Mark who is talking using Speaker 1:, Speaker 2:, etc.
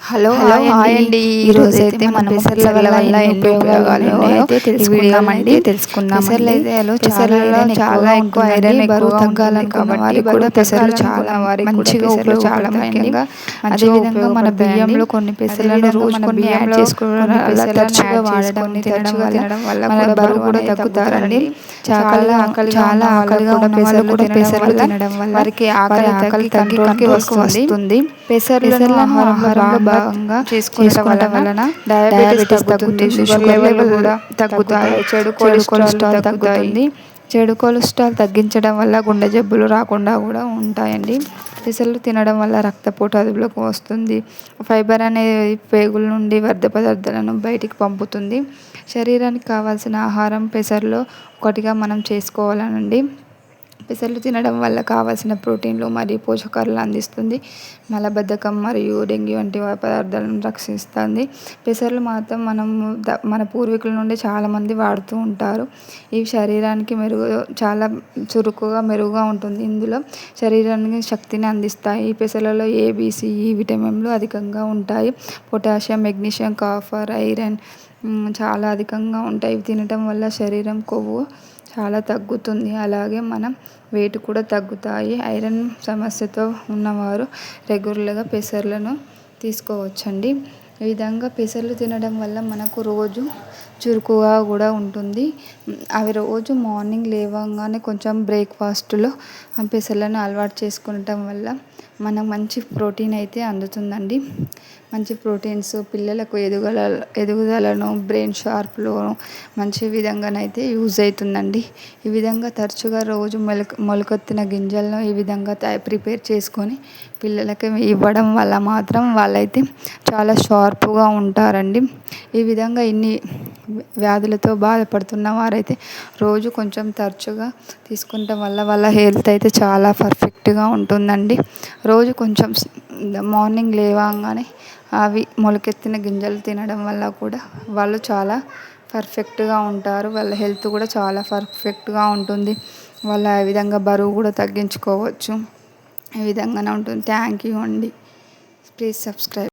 Speaker 1: Hello hi అండి. ఈరోజు అయితే మనం పెసర్ల వల్ల ఎన్ని ఉపయోగాలు ఉన్నాయో తెలుసుకుందామండి. తెలుసుకుందాం పెసర్లు అయితే పెసర్లలో చాలా ఎక్కువ ఐరన్ బరువు తగ్గాలనుకున్న వారికి కూడా పెసర్లు చాలా మంచిగా చాలా ముఖ్యంగా అదేవిధంగా మన బియ్యంలో కొన్ని పెసర్లను రోజు కొన్ని యాడ్ చేసుకోవడం వల్ల తరచుగా వాడడం తినడం వల్ల మన బరువు కూడా తగ్గుతారండి. చాలా ఆకలి చాలా ఆకలిగా ఉన్న వాళ్ళు కూడా పెసర్లు తినడం వల్ల వారికి ఆకలి ఆకలి తగ్గి వస్తుంది. పెసర్లను ఆహారంలో భాగంగా చేసుకోవడం వలన డయాబెటీస్ తగ్గుతుంది. షుగర్ లెవెల్ కూడా తగ్గుతాయి. చెడు కొలెస్ట్రాల్ తగ్గుతుంది. చెడు కొలెస్ట్రాల్ తగ్గించడం వల్ల గుండె జబ్బులు రాకుండా కూడా ఉంటాయండి. పెసలు తినడం వల్ల రక్తపోటు అదుపులోకి వస్తుంది. ఫైబర్ అనేది పేగుల నుండి వ్యర్థ పదార్థాలను బయటికి పంపుతుంది. శరీరానికి కావాల్సిన ఆహారం పెసర్లో ఒకటిగా మనం చేసుకోవాలనండి. పెసర్లు తినడం వల్ల కావాల్సిన ప్రోటీన్లు మరియు పోషకాలను అందిస్తుంది. మలబద్ధకం మరియు డెంగ్యూ వంటి పదార్థాలను రక్షిస్తుంది. పెసర్లు మాత్రం మనం మన పూర్వీకుల నుండి చాలామంది వాడుతూ ఉంటారు. ఇవి శరీరానికి మెరుగు చాలా చురుకుగా మెరుగుగా ఉంటుంది. ఇందులో శరీరానికి శక్తిని అందిస్తాయి. ఈ పెసలలో ఏబిసిఈ e విటమిన్లు అధికంగా ఉంటాయి. పొటాషియం మెగ్నీషియం కాఫర్ ఐరన్ చాలా అధికంగా ఉంటాయి. ఇవి తినటం వల్ల శరీరం కొవ్వు చాలా తగ్గుతుంది. అలాగే మనం వెయిట్ కూడా తగ్గుతాయి. ఐరన్ సమస్యతో ఉన్నవారు రెగ్యులర్గా పెసర్లను తీసుకోవచ్చండి. ఈ విధంగా పెసర్లు తినడం వల్ల మనకు రోజు చురుకుగా కూడా ఉంటుంది. అవి రోజు మార్నింగ్ లేవగానే కొంచెం బ్రేక్ఫాస్ట్లో పెసర్లను అలవాటు చేసుకోవటం వల్ల మనకు మంచి ప్రోటీన్ అయితే అందుతుందండి. మంచి ప్రోటీన్స్ పిల్లలకు ఎదుగుదల ఎదుగుదలను బ్రెయిన్ షార్ప్లో మంచి విధంగానైతే యూజ్ అవుతుందండి. ఈ విధంగా తరచుగా రోజు మొలక మొలకెత్తిన గింజలను ఈ విధంగా ప్రిపేర్ చేసుకొని పిల్లలకి ఇవ్వడం వల్ల మాత్రం వాళ్ళైతే చాలా షార్ప్ ఓర్పుగా ఉంటారండి. ఈ విధంగా ఇన్ని వ్యాధులతో బాధపడుతున్న వారైతే రోజు కొంచెం తరచుగా తీసుకుంటాం వల్ల వాళ్ళ హెల్త్ అయితే చాలా పర్ఫెక్ట్గా ఉంటుందండి. రోజు కొంచెం మార్నింగ్ లేవగానే అవి మొలకెత్తిన గింజలు తినడం వల్ల కూడా వాళ్ళు చాలా పర్ఫెక్ట్గా ఉంటారు. వాళ్ళ హెల్త్ కూడా చాలా పర్ఫెక్ట్గా ఉంటుంది. వాళ్ళు ఆ విధంగా బరువు కూడా తగ్గించుకోవచ్చు. ఈ విధంగానే ఉంటుంది. థ్యాంక్ యూ అండి. Please subscribe